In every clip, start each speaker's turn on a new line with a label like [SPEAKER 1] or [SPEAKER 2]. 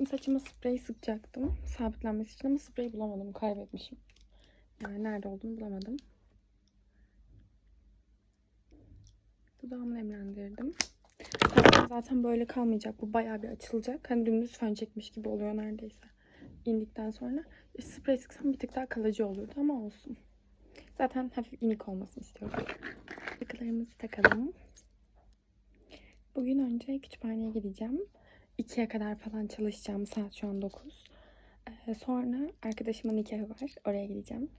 [SPEAKER 1] Şimdi saçıma sprey sıkacaktım. Sabitlenmesi için ama sprey bulamadım. Kaybetmişim. Yani nerede olduğunu bulamadım. Dudağımı nemlendirdim. Saçım zaten böyle kalmayacak. Bu bayağı bir açılacak. Hani dümdüz fön çekmiş gibi oluyor neredeyse. İndikten sonra. E, Sprey sıksam bir tık daha kalıcı olurdu ama olsun. Zaten hafif inik olmasını istiyorum. Takılarımızı takalım. Bugün önce kütüphaneye gideceğim. 2'ye kadar falan çalışacağım. Saat şu an 9. Ee, sonra arkadaşımın nikahı var. Oraya gideceğim.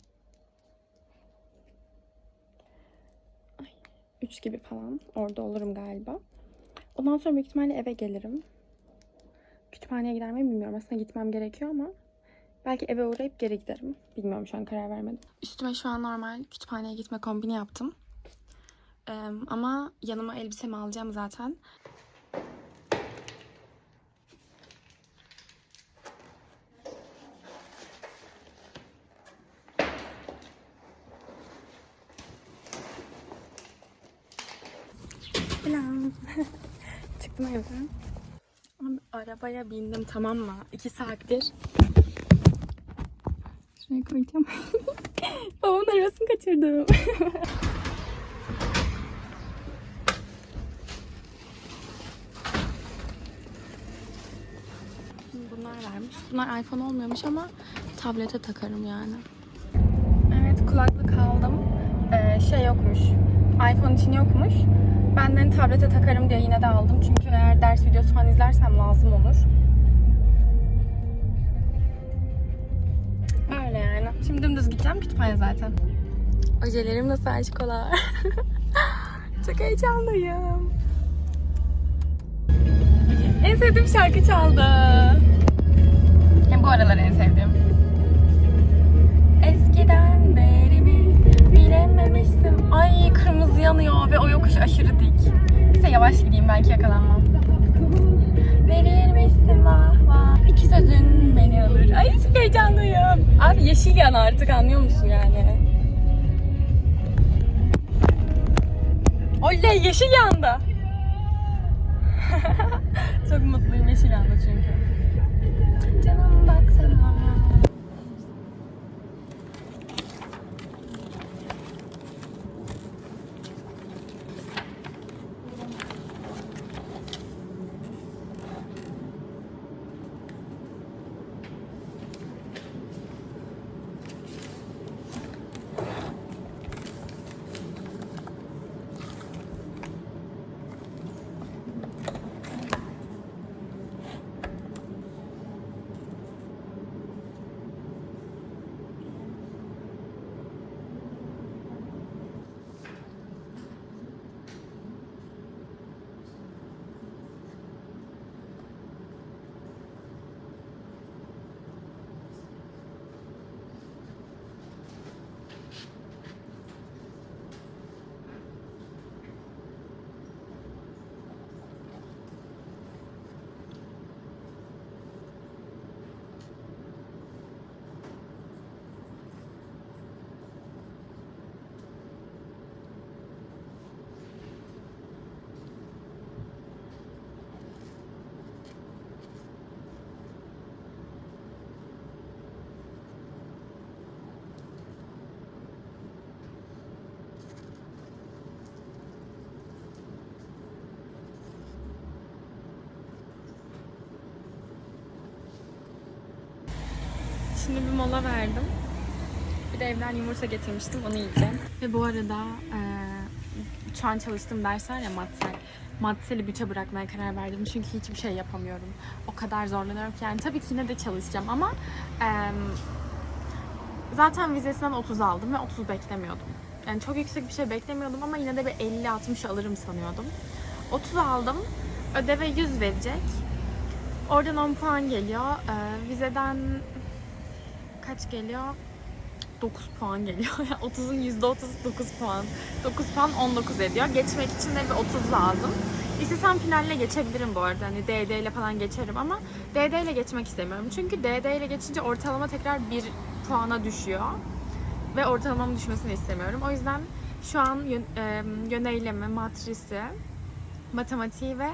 [SPEAKER 1] Ay, 3 gibi falan. Orada olurum galiba. Ondan sonra büyük ihtimalle eve gelirim. Kütüphaneye gider miyim bilmiyorum. Aslında gitmem gerekiyor ama belki eve uğrayıp geri giderim. Bilmiyorum şu an karar vermedim. Üstüme şu an normal kütüphaneye gitme kombini yaptım. Ee, ama yanıma elbisemi alacağım zaten. Çıktım. Abi, arabaya bindim tamam mı? İki saattir. Şuraya koyacağım. Babamın arabasını kaçırdım. Bunlar vermiş. Bunlar iPhone olmuyormuş ama tablete takarım yani. Evet kulaklık aldım. Ee, şey yokmuş. iPhone için yokmuş. Ben hani tablete takarım diye yine de aldım. Çünkü eğer ders videosu falan izlersem lazım olur. Öyle yani. Şimdi dümdüz gideceğim kütüphane zaten. Ojelerim nasıl aşkolar? Çok heyecanlıyım. En sevdiğim şarkı çaldı. Yani bu aralar en sevdiğim. Belki yakalanmam. Verilmişsin vah vah. İki sözün beni alır. Ay çok heyecanlıyım. Abi yeşil yan artık anlıyor musun yani? Oley yeşil yanda. çok mutluyum yeşil yanda çünkü. Canım baksana. Şimdi bir mola verdim. Bir de evden yumurta getirmiştim. Onu yiyeceğim. Ve bu arada eee, şu an çalıştığım ders var ya matsel. Matsel'i büte bırakmaya karar verdim. Çünkü hiçbir şey yapamıyorum. O kadar zorlanıyorum ki. Yani tabii ki yine de çalışacağım ama eee, zaten vizesinden 30 aldım ve 30 beklemiyordum. Yani çok yüksek bir şey beklemiyordum ama yine de bir 50-60 alırım sanıyordum. 30 aldım. Ödeve 100 verecek. Oradan 10 puan geliyor. Eee, vizeden kaç geliyor? 9 puan geliyor. 30'un %30 9 puan. 9 puan 19 ediyor. Geçmek için de bir 30 lazım. İstesem finalle geçebilirim bu arada. Hani DD ile falan geçerim ama DD ile geçmek istemiyorum. Çünkü DD ile geçince ortalama tekrar 1 puana düşüyor. Ve ortalamamın düşmesini istemiyorum. O yüzden şu an yön, e, yöneylemi, matrisi, matematiği ve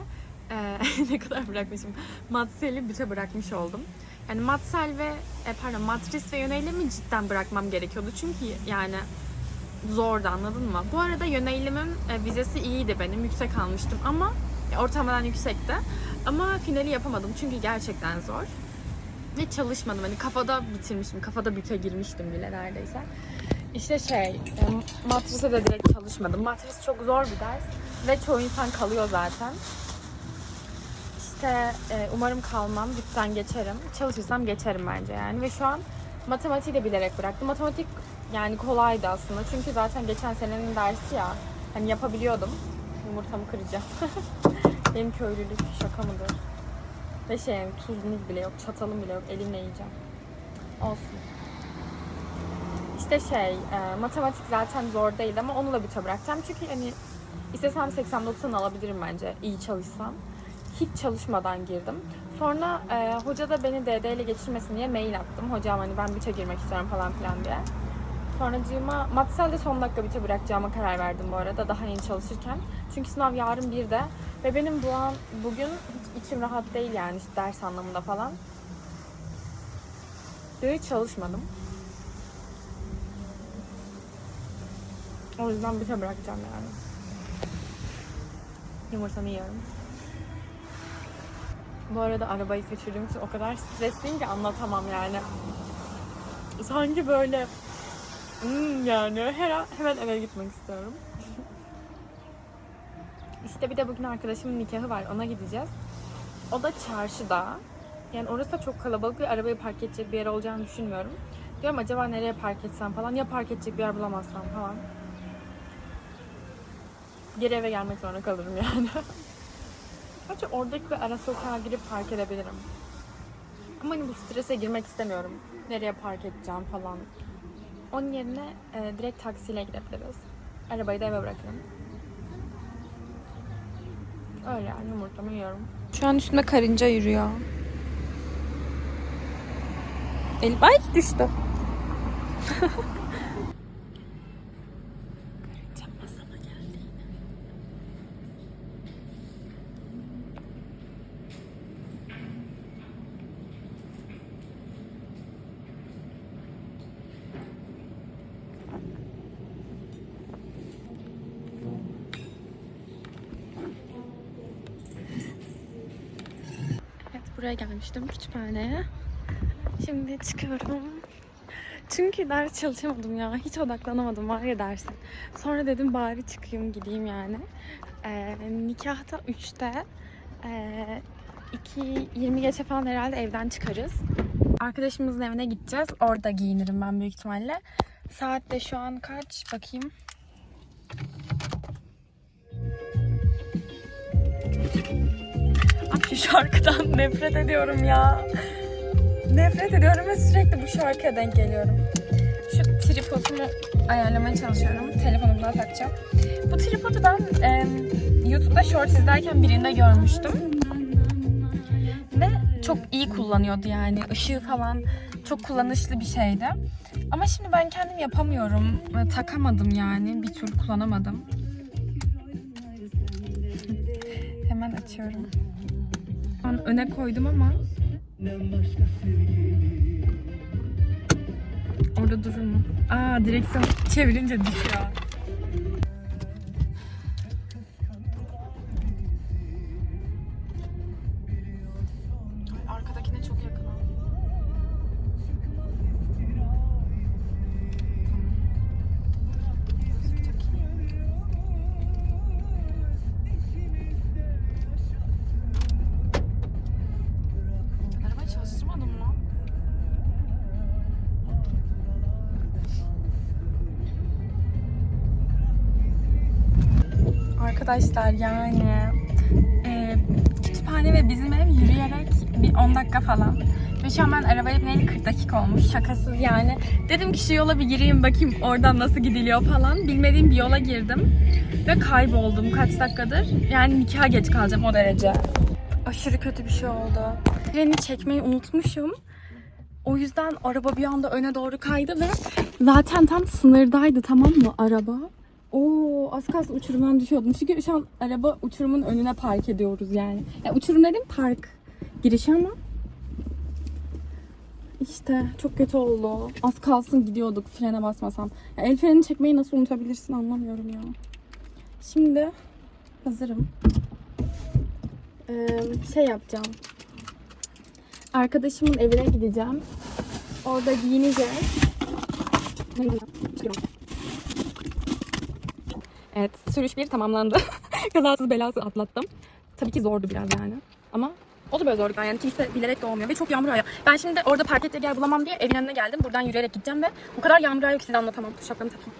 [SPEAKER 1] e, ne kadar bırakmışım. Matsel'i büte bırakmış oldum. Yani matsel ve e, pardon matris ve yönelimi cidden bırakmam gerekiyordu. Çünkü yani zordu anladın mı? Bu arada yönelimin e, vizesi iyiydi benim. Yüksek almıştım ama e, ortalamadan yüksekti. Ama finali yapamadım çünkü gerçekten zor. Ve çalışmadım. Hani kafada bitirmiştim. Kafada büte girmiştim bile neredeyse. İşte şey, e, matrise de direkt çalışmadım. Matris çok zor bir ders ve çoğu insan kalıyor zaten. İşte e, umarım kalmam, bütten geçerim. Çalışırsam geçerim bence yani. Ve şu an matematiği de bilerek bıraktım. Matematik yani kolaydı aslında. Çünkü zaten geçen senenin dersi ya. Hani yapabiliyordum. Yumurtamı kıracağım. Benim köylülük şaka mıdır? Ve şey yani tuzumuz bile yok, çatalım bile yok. Elimle yiyeceğim. Olsun. İşte şey, e, matematik zaten zor değil ama onu da büte bırakacağım. Çünkü hani istesem 80-90 alabilirim bence iyi çalışsam. Hiç çalışmadan girdim. Sonra e, hoca da beni DD ile geçirmesin diye mail attım. Hocam hani ben büte girmek istiyorum falan filan diye. Sonracığıma matsel de son dakika büte bırakacağıma karar verdim bu arada daha yeni çalışırken. Çünkü sınav yarın bir de ve benim bu an bugün hiç içim rahat değil yani işte ders anlamında falan. Hiç çalışmadım. O yüzden büte bırakacağım yani. Yumurtamı yiyorum. Bu arada arabayı kaçırdığım için o kadar stresliyim ki anlatamam yani. Sanki böyle hmm, yani her an hemen eve gitmek istiyorum. işte bir de bugün arkadaşımın nikahı var. Ona gideceğiz. O da çarşıda. Yani orası da çok kalabalık ve arabayı park edecek bir yer olacağını düşünmüyorum. Diyorum acaba nereye park etsem falan. Ya park edecek bir yer bulamazsam falan. Geri eve gelmek zorunda kalırım yani. Gerçi oradaki bir ara sokağa girip park edebilirim. Ama hani bu strese girmek istemiyorum. Nereye park edeceğim falan. Onun yerine e, direkt taksiyle gidebiliriz. Arabayı da eve bırakırım. Öyle yani yumurtamı yiyorum. Şu an üstümde karınca yürüyor. El ay düştü. gelmiştim kütüphaneye. Şimdi çıkıyorum. Çünkü ders çalışamadım ya. Hiç odaklanamadım var ya derse. Sonra dedim bari çıkayım gideyim yani. Ee, nikahta 3'te ee, 2.20 geçe falan herhalde evden çıkarız. Arkadaşımızın evine gideceğiz. Orada giyinirim ben büyük ihtimalle. Saat de şu an kaç? Bakayım. Şu şarkıdan nefret ediyorum ya. Nefret ediyorum ve sürekli bu şarkıya denk geliyorum. Şu tripodumu ayarlamaya çalışıyorum. Telefonumdan takacağım. Bu tripodu ben e, YouTube'da short izlerken birinde görmüştüm. Ve çok iyi kullanıyordu yani. Işığı falan çok kullanışlı bir şeydi. Ama şimdi ben kendim yapamıyorum. Takamadım yani. Bir türlü kullanamadım. Hemen açıyorum. Şu öne koydum ama Orada durur mu? Aa direksiyon çevirince düşüyor. Arkadaşlar yani e, kütüphane ve bizim ev yürüyerek bir 10 dakika falan. Ve şu an ben arabaya bineli 40 dakika olmuş. Şakasız yani. Dedim ki şu yola bir gireyim bakayım oradan nasıl gidiliyor falan. Bilmediğim bir yola girdim. Ve kayboldum kaç dakikadır. Yani nikaha geç kalacağım o derece. Aşırı kötü bir şey oldu. Freni çekmeyi unutmuşum. O yüzden araba bir anda öne doğru kaydı ve zaten tam sınırdaydı tamam mı araba? Oo az kalsın uçurumdan düşüyordum. Çünkü şu an araba uçurumun önüne park ediyoruz yani. Ya uçurum dedim park girişi ama işte çok kötü oldu. Az kalsın gidiyorduk frene basmasam. Ya el freni çekmeyi nasıl unutabilirsin anlamıyorum ya. Şimdi hazırım. Ee, şey yapacağım. Arkadaşımın evine gideceğim. Orada giyineceğiz. Evet, sürüş bir tamamlandı. Kazasız belasız atlattım. Tabii ki zordu biraz yani. Ama o da böyle zorluklar yani kimse bilerek de olmuyor ve çok yağmur yağıyor. Ben şimdi orada park edecek yer bulamam diye evin önüne geldim. Buradan yürüyerek gideceğim ve o kadar yağmur yağıyor ki size anlatamam. Şapkamı takayım.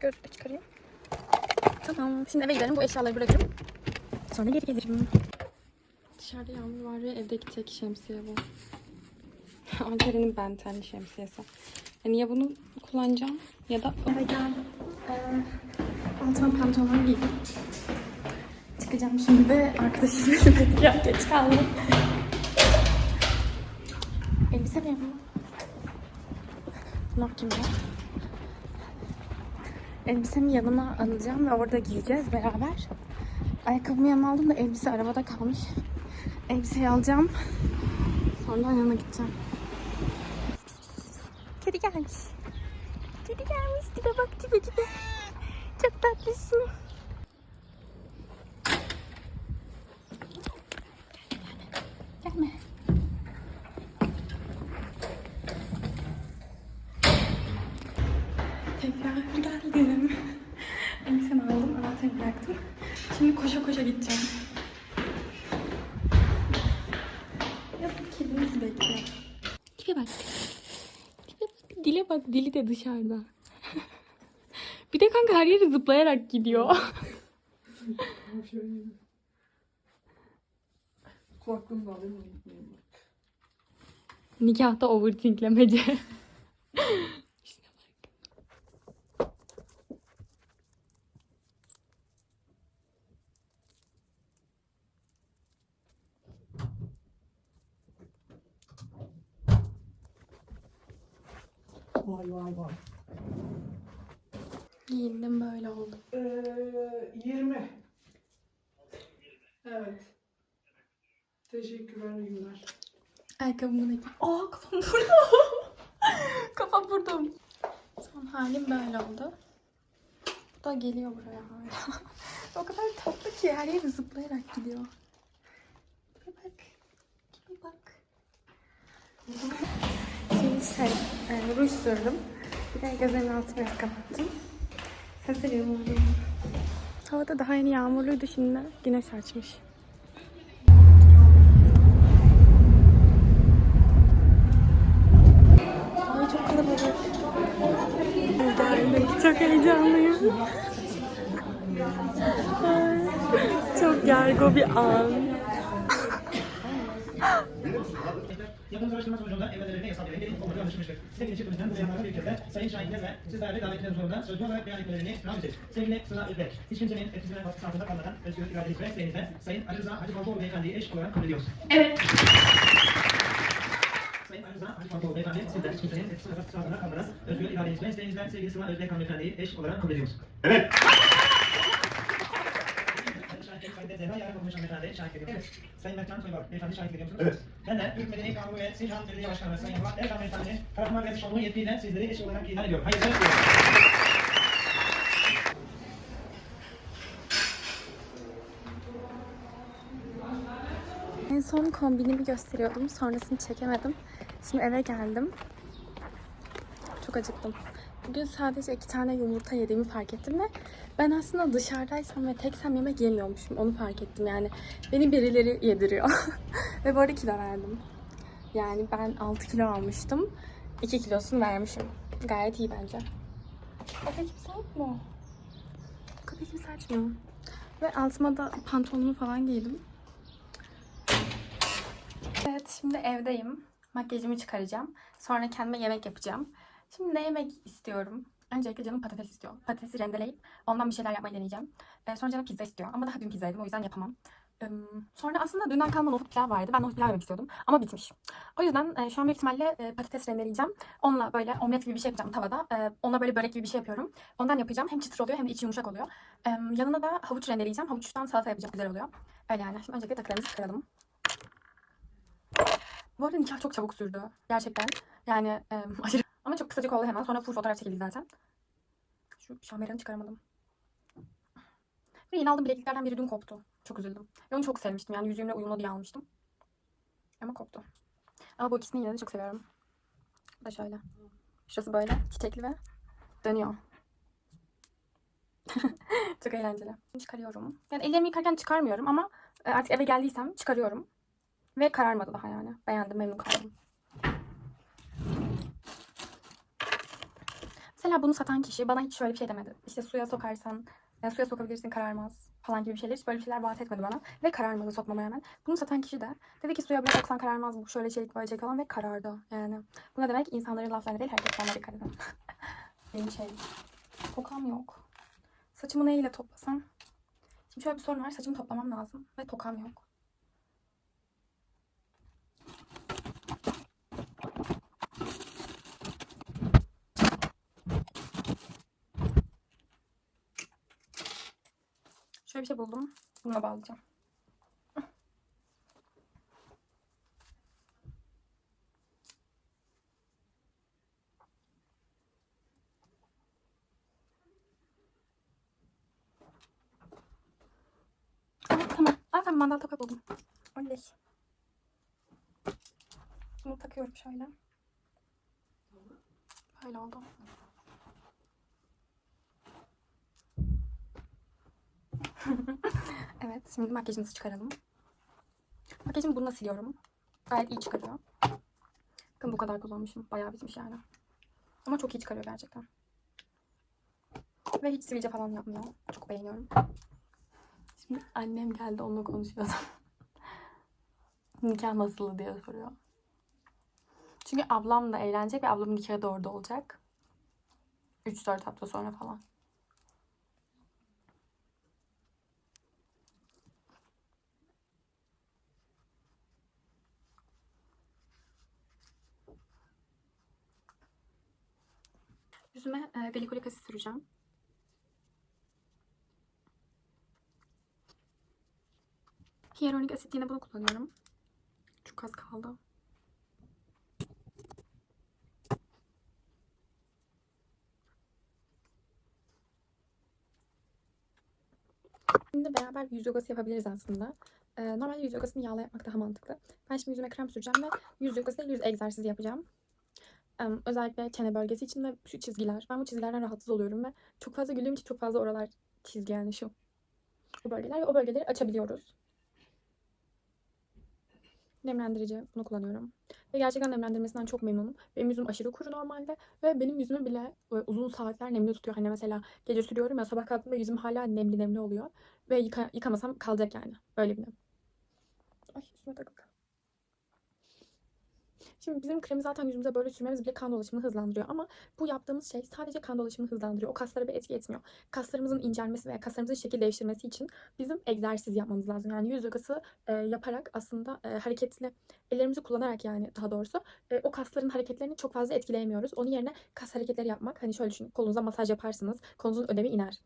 [SPEAKER 1] Gözlüğü çıkarayım. Tamam. Şimdi eve gidelim. Bu eşyaları bırakırım. Sonra geri gelirim. Dışarıda yağmur var ve evdeki tek şemsiye bu. Ankara'nın bentenli şemsiyesi. Yani ya bunu kullanacağım ya da... Eve geldim. Ee, altıma pantolon giydim. Çıkacağım şimdi ve arkadaşım beni bekliyor. Geç kaldım. Elbise mi bu? Ne yapayım ben? Elbisemi yanıma alacağım ve orada giyeceğiz beraber. Ayakkabımı yanıma aldım da elbise arabada kalmış. Elbiseyi alacağım. Sonra yanına gideceğim. Gelmiş. Kedi gelmiş. Tipe bak tipe tipe. Çok tatlısın. Gelme. Tekrar geldim. Elbisemi aldım, anahtarı bıraktım. Şimdi koşa koşa gideceğim. Yazık kedimiz bekliyor. Tipe bak. Tipe bak. Dili de dışarıda. bir de kanka her yere zıplayarak gidiyor.
[SPEAKER 2] Kulaklığımı da alayım.
[SPEAKER 1] Nikahta overthinklemece.
[SPEAKER 2] Vay vay vay.
[SPEAKER 1] Giyindim böyle oldu.
[SPEAKER 2] Ee, 20. Evet. Teşekkürler, günler.
[SPEAKER 1] Ayakkabımı da Aa kafam burada. kafam burada. Son halim böyle oldu. Bu da geliyor buraya hala. o kadar tatlı ki her yere zıplayarak gidiyor. Bir bak. Bir bak. Şimdi şey, e, ruj sürdüm. Bir de gözlerimin altını biraz kapattım. Hazırım oldum. Havada daha yeni yağmurluydu şimdi. Güneş açmış. Ay çok kalabalık. Geldik. Çok heyecanlıyım. Çok gergo bir an.
[SPEAKER 3] Yapımız araştırma sonucunda evrelerine hesaplayın. Gelin olmadığı anlaşılmıştır. Sevgili çiftlerimizden bu yanlarına bir kez de sayın şahitler ve sizler de davetlilerin sonunda sözlü olarak beyan etmelerini istirham ederiz. Sevgili Sıla Özbek, hiç kimsenin etkisine baskısı altında kalmadan özgür iradeniz ve isteğinizle Sayın Ali Rıza Hacı Falkoğlu Beyefendi'yi eş olarak kabul ediyoruz.
[SPEAKER 1] Evet.
[SPEAKER 3] Sayın Ali Rıza Hacı Falkoğlu Beyefendi, sizler hiç kimsenin etkisine baskısı altında kalmadan özgür iradeniz ve isteğinizle sevgili Sıla Özbek Hanımefendi'yi eş olarak kabul ediyoruz.
[SPEAKER 4] Evet.
[SPEAKER 3] Sayın Şahitler, Sayın Zehra Yara Şahitlik ediyor musunuz? Sayın Mertcan Soybar Beyefendi şahitlik ediyor musunuz?
[SPEAKER 4] Evet.
[SPEAKER 3] Ben de Türk Medeni Kanunu ve Sincan Belediye Başkanı Sayın Murat Erkan Beyefendi tarafıma vermiş olduğu yetkiyle sizleri eş olarak ilan ediyorum. Hayırlı olsun.
[SPEAKER 1] En son kombinimi gösteriyordum. Sonrasını çekemedim. Şimdi eve geldim. Çok acıktım. Bugün sadece iki tane yumurta yediğimi fark ettim ve ben aslında dışarıdaysam ve teksem yemek yemiyormuşum. Onu fark ettim yani. Beni birileri yediriyor. ve böyle kilo verdim. Yani ben 6 kilo almıştım. 2 kilosunu vermişim. Gayet iyi bence. Kapıyı kimse yok mu? Kapıyı kimse açmıyor. Ve altıma da pantolonumu falan giydim. Evet şimdi evdeyim. Makyajımı çıkaracağım. Sonra kendime yemek yapacağım. Şimdi ne yemek istiyorum? Öncelikle canım patates istiyor. Patatesi rendeleyip ondan bir şeyler yapmayı deneyeceğim. Ee, sonra canım pizza istiyor. Ama daha dün pizza yedim o yüzden yapamam. Em, Sonra aslında dünden kalma nohut pilav vardı. Ben nohut pilav yemek istiyordum ama bitmiş. O yüzden e, şu an büyük ihtimalle e, patates rendeleyeceğim. Onunla böyle omlet gibi bir şey yapacağım tavada. E, onunla böyle börek gibi bir şey yapıyorum. Ondan yapacağım. Hem çıtır oluyor hem de içi yumuşak oluyor. Em, yanına da havuç rendeleyeceğim. Havuçtan salata yapacağım. Güzel oluyor. Öyle yani. Şimdi öncelikle takılarımızı çıkaralım. Bu arada nikah çok çabuk sürdü. Gerçekten. Yani em, aşırı. Ama çok kısacık oldu hemen. Sonra full fotoğraf çekildi zaten. Şu şamberanı çıkaramadım. Ve yeni aldığım bilekliklerden biri dün koptu. Çok üzüldüm. Ve onu çok sevmiştim. Yani yüzüğümle uyumlu diye almıştım. Ama koptu. Ama bu ikisini yine de çok seviyorum. Bu da şöyle. Şurası böyle çiçekli ve dönüyor. çok eğlenceli. Çıkarıyorum. Yani ellerimi yıkarken çıkarmıyorum ama e, artık eve geldiysem çıkarıyorum. Ve kararmadı daha yani. Beğendim, memnun kaldım. Mesela bunu satan kişi bana hiç şöyle bir şey demedi. İşte suya sokarsan, e, suya sokabilirsin kararmaz falan gibi bir şeyler. Hiç böyle bir şeyler vaat etmedi bana. Ve kararmadı sokmama rağmen. Bunu satan kişi de dedi ki suya bile soksan kararmaz bu. Şöyle çelik böyle çelik falan ve karardı. Yani bu ne demek? İnsanların laflarına değil hareketlerine dikkat edin. Benim şey. Tokam yok. Saçımı neyle toplasam? Şimdi şöyle bir sorun var. Saçımı toplamam lazım. Ve tokam yok. Şöyle bir şey buldum. Bununla bağlayacağım. Aa, tamam mandal toka buldum. Oley. Bunu takıyorum şöyle. Böyle oldu. Evet, şimdi makyajımızı çıkaralım. Makyajımı bununla siliyorum. Gayet iyi çıkarıyor. Bakın bu kadar kullanmışım. Bayağı bitmiş yani. Ama çok iyi çıkarıyor gerçekten. Ve hiç sivilce falan yapmıyor. Çok beğeniyorum. Şimdi annem geldi onunla konuşuyordum. Nikah nasıl diye soruyor. Çünkü ablam da evlenecek ve ablamın nikahı da orada olacak. 3-4 hafta sonra falan. Yüzüme e, glikolik asit süreceğim. Hyaluronik asit yine bunu kullanıyorum. Çok az kaldı. Şimdi beraber yüz yogası yapabiliriz aslında. Ee, normalde yüz yogasını yağla yapmak daha mantıklı. Ben şimdi yüzüme krem süreceğim ve yüz yogası ile yüz egzersizi yapacağım. Özellikle çene bölgesi için ve şu çizgiler. Ben bu çizgilerden rahatsız oluyorum ve çok fazla güldüğüm için çok fazla oralar çizgi yani şu. O bölgeler ve o bölgeleri açabiliyoruz. Nemlendirici bunu kullanıyorum. Ve gerçekten nemlendirmesinden çok memnunum. Benim yüzüm aşırı kuru normalde ve benim yüzümü bile böyle uzun saatler nemli tutuyor. Hani mesela gece sürüyorum ya sabah kalktığımda yüzüm hala nemli nemli oluyor. Ve yıka, yıkamasam kalacak yani. Öyle bir nem. Ay üstüme takıldı. Şimdi bizim kremi zaten yüzümüze böyle sürmemiz bile kan dolaşımını hızlandırıyor. Ama bu yaptığımız şey sadece kan dolaşımını hızlandırıyor. O kaslara bir etki etmiyor. Kaslarımızın incelmesi veya kaslarımızın şekil değiştirmesi için bizim egzersiz yapmamız lazım. Yani yüz yogası e, yaparak aslında e, hareketli ellerimizi kullanarak yani daha doğrusu e, o kasların hareketlerini çok fazla etkileyemiyoruz. Onun yerine kas hareketleri yapmak. Hani şöyle düşünün. Kolunuza masaj yaparsınız. Kolunuzun ödemi iner.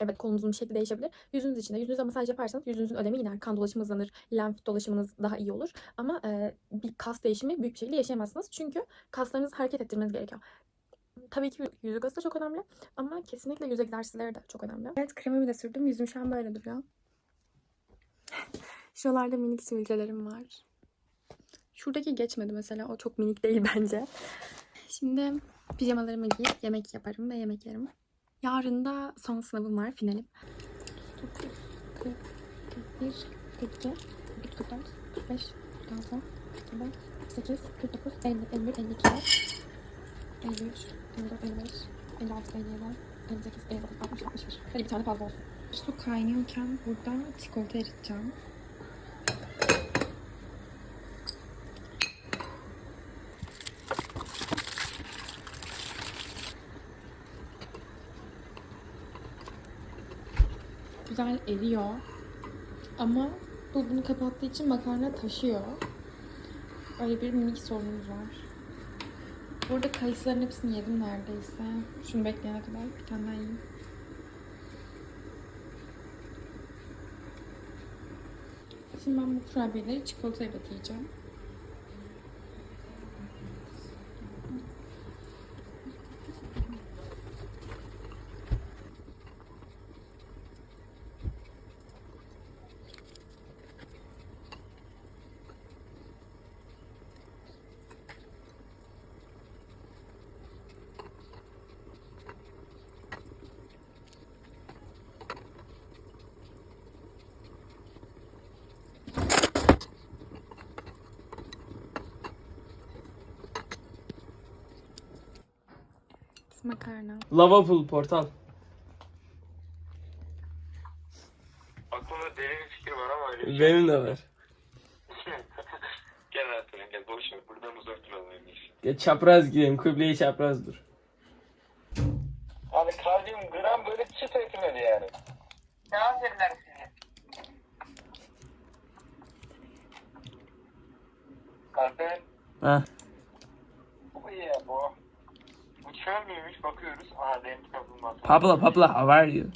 [SPEAKER 1] Evet kolunuzun şekli değişebilir. Yüzünüz için de yüzünüze masaj yaparsanız yüzünüzün ödemi iner. Kan dolaşımı hızlanır. Lenf dolaşımınız daha iyi olur. Ama e, bir kas değişimi büyük bir şekilde yaşayamazsınız. Çünkü kaslarınızı hareket ettirmeniz gerekiyor. Tabii ki yüz yogası da çok önemli. Ama kesinlikle yüz egzersizleri de çok önemli. Evet kremimi de sürdüm. Yüzüm şu an böyle duruyor. Şuralarda minik sivilcelerim var. Şuradaki geçmedi mesela. O çok minik değil bence. Şimdi pijamalarımı giyip yemek yaparım ve yemek yerim. Yarın da son sınavım var, finalim. 41, 42, 44, 45, 46, 47, 48, 49, 50, 51, 52, 53, 54, 55, 56, 57, 58, 59, 60, 61. Hadi bir tane fazla olsun. Su kaynıyorken burada çikolata eriteceğim. Güzel eriyor. Ama Bu bunu kapattığı için makarna taşıyor. Öyle bir minik sorunumuz var. Burada kayısıların hepsini yedim neredeyse. Şunu bekleyene kadar bir tane daha yiyeyim. Şimdi ben bu kurabiyeleri çikolataya batıracağım. Makarna.
[SPEAKER 4] Lava pool portal.
[SPEAKER 5] Aklımda derin bir fikir var ama öyle bir şey.
[SPEAKER 4] Benim de var.
[SPEAKER 5] gel Alperen gel boş ver buradan uzak duralım en iyisi.
[SPEAKER 4] Ya çapraz gidelim. Kıbleye çapraz dur.
[SPEAKER 5] Abi kalbim gram böyle çıt etmedi yani.
[SPEAKER 6] Devam verirler sizi.
[SPEAKER 5] Alperen
[SPEAKER 4] Ha.
[SPEAKER 5] bu iyi ya bu. Çöl müymüş bakıyoruz. Aa deniz kaplumbağası.
[SPEAKER 4] Pablo, Pablo, how are you?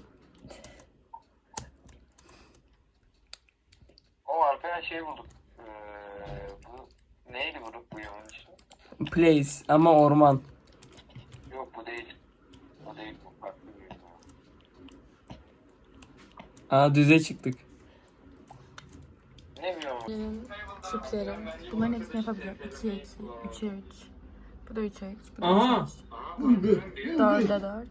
[SPEAKER 5] O Alperen şey bulduk. Ee, bu neydi bu, bu yolun ismi?
[SPEAKER 4] Place ama orman.
[SPEAKER 5] Yok bu değil. Bu değil bu farklı bir yol.
[SPEAKER 4] Aa düze çıktık.
[SPEAKER 5] Ne biliyorum?
[SPEAKER 1] Benim tiplerim. Bunların hepsini yapabiliyorum. 2'ye 2, 3'e 3. Bu da 3'e 3. Bu da
[SPEAKER 4] Aha.
[SPEAKER 1] 3'e 3. 4'e 4.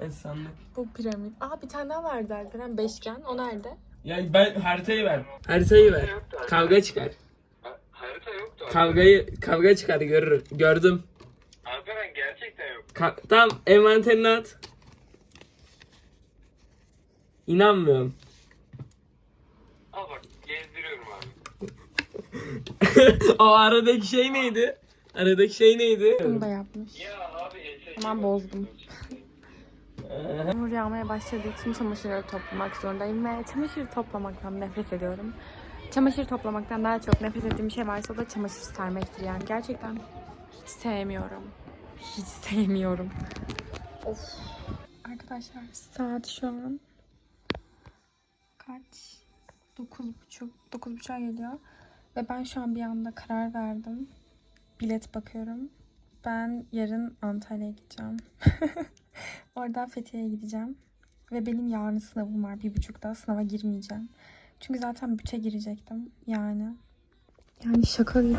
[SPEAKER 4] Evet sandık.
[SPEAKER 1] Bu piramit. Aa bir tane daha vardı Alperen. Beşgen. O nerede?
[SPEAKER 4] Ya ben haritayı ver. Haritayı ver. Kavga çıkar.
[SPEAKER 5] Ha- Harita yoktu.
[SPEAKER 4] Kavgayı kavga çıkar görür. Gördüm.
[SPEAKER 5] Alperen gerçekten yok.
[SPEAKER 4] Ka- tamam envanterini at. İnanmıyorum.
[SPEAKER 5] Al bak gezdiriyorum abi.
[SPEAKER 4] o aradaki şey neydi? Aradaki şey neydi?
[SPEAKER 1] Bunu da yapmış. Hemen bozdum. Yağmur yağmaya başladığı için çamaşırları toplamak zorundayım ve çamaşır toplamaktan nefret ediyorum. Çamaşır toplamaktan daha çok nefret ettiğim şey varsa o da çamaşır sermektir yani. Gerçekten hiç sevmiyorum. Hiç sevmiyorum. Of. Arkadaşlar saat şu an kaç? Dokuz buçuk. Dokuz buçuğa geliyor. Ve ben şu an bir anda karar verdim. Bilet bakıyorum. Ben yarın Antalya'ya gideceğim. Oradan Fethiye'ye gideceğim. Ve benim yarın sınavım var. Bir buçukta sınava girmeyeceğim. Çünkü zaten büte girecektim. Yani. Yani şaka gibi.